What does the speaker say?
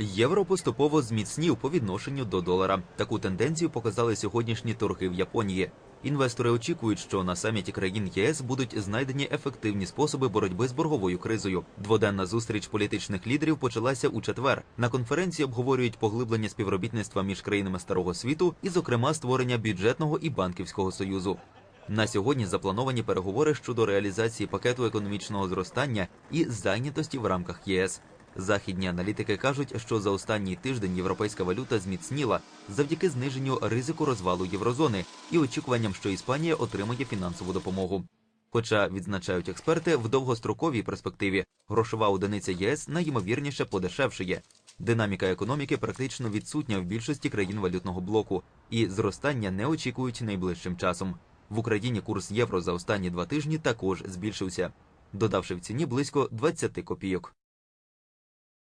Євро поступово зміцнів по відношенню до долара. Таку тенденцію показали сьогоднішні торги в Японії. Інвестори очікують, що на саміті країн ЄС будуть знайдені ефективні способи боротьби з борговою кризою. Дводенна зустріч політичних лідерів почалася у четвер. На конференції обговорюють поглиблення співробітництва між країнами старого світу і, зокрема, створення бюджетного і банківського союзу. На сьогодні заплановані переговори щодо реалізації пакету економічного зростання і зайнятості в рамках ЄС. Західні аналітики кажуть, що за останній тиждень європейська валюта зміцніла завдяки зниженню ризику розвалу єврозони і очікуванням, що Іспанія отримає фінансову допомогу. Хоча відзначають експерти, в довгостроковій перспективі грошова одиниця ЄС найімовірніше подешевшає. Динаміка економіки практично відсутня в більшості країн валютного блоку, і зростання не очікують найближчим часом. В Україні курс євро за останні два тижні також збільшився, додавши в ціні близько 20 копійок.